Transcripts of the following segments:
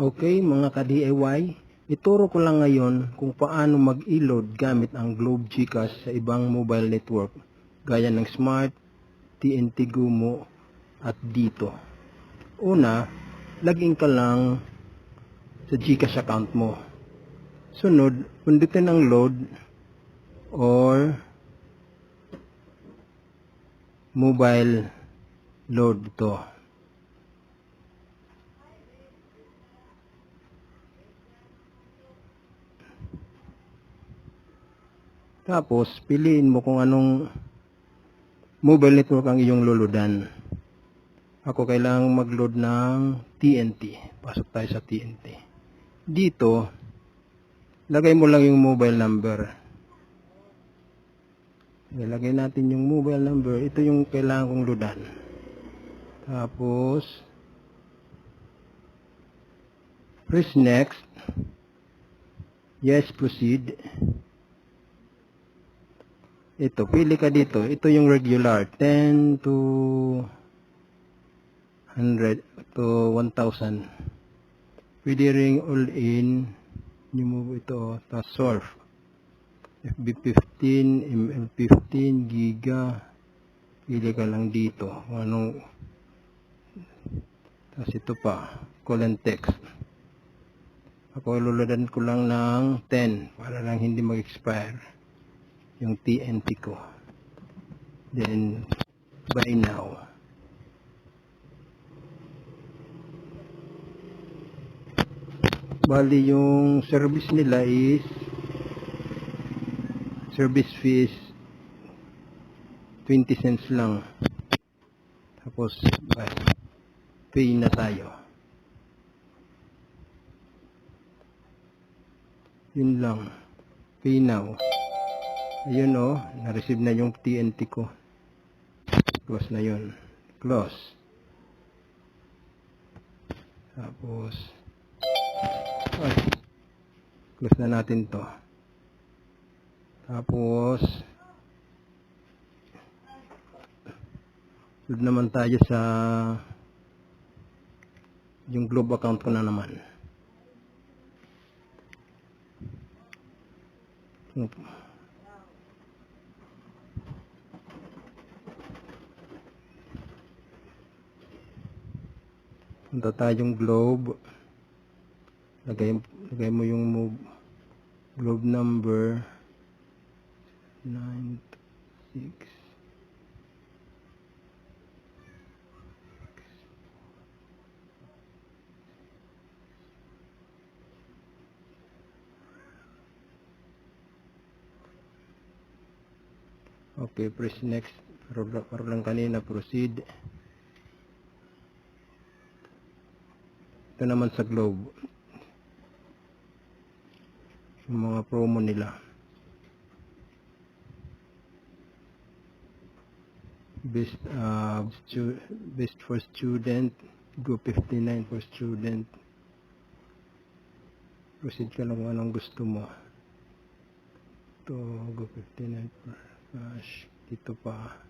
Okay mga ka-DIY, ituro ko lang ngayon kung paano mag-load gamit ang Globe Gcash sa ibang mobile network gaya ng Smart, TNT Gumo at dito. Una, login ka lang sa Gcash account mo. Sunod, pundutin ang load or mobile load to. Tapos, piliin mo kung anong mobile network ang iyong luludan. Ako kailangang mag-load ng TNT. Pasok tayo sa TNT. Dito, lagay mo lang yung mobile number. Ilagay natin yung mobile number. Ito yung kailangan kong loadan. Tapos, press next. Yes, proceed. Ito, pili ka dito. Ito yung regular. 10 to 100 to 1,000. Pwede ring all in. Remove ito. Tapos surf. FB15, ML15, Giga. Pili ka lang dito. Anong tapos ito pa. Call and text. Ako iluladan ko lang ng 10 para lang hindi mag-expire yung TNT ko. Then, buy now. Bali, yung service nila is service fees 20 cents lang. Tapos, buy. Pay na tayo. Yun lang. Pay now. Ayun o, na-receive na yung TNT ko. Close na yun. Close. Tapos, ay, close na natin to. Tapos, sunod naman tayo sa yung Globe account ko na naman. Punta tayong globe. Lagay, lagay mo yung move, globe number 9, 6, Okay, press next. Pero, pero lang kanina, proceed. Ito naman sa Globe. Yung mga promo nila. Best, uh, best for student. Go 59 for student. Proceed ka lang anong gusto mo. Ito, go 59 for cash. Dito pa.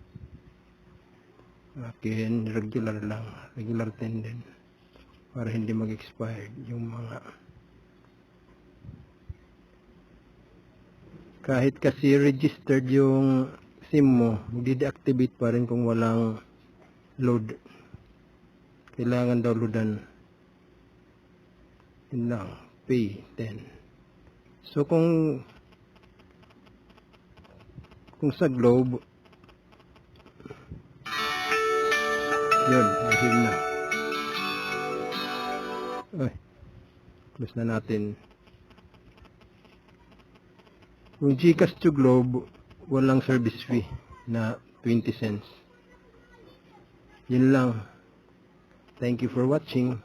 Akin, regular lang. Regular 10 din para hindi mag-expired yung mga kahit kasi registered yung SIM mo, hindi deactivate pa rin kung walang load. Kailangan daw loadan. Yun lang. Pay 10. So kung kung sa Globe yun, mahil na. Ay, close na natin. Kung Gcash to Globe, walang service fee na 20 cents. Yun lang. Thank you for watching.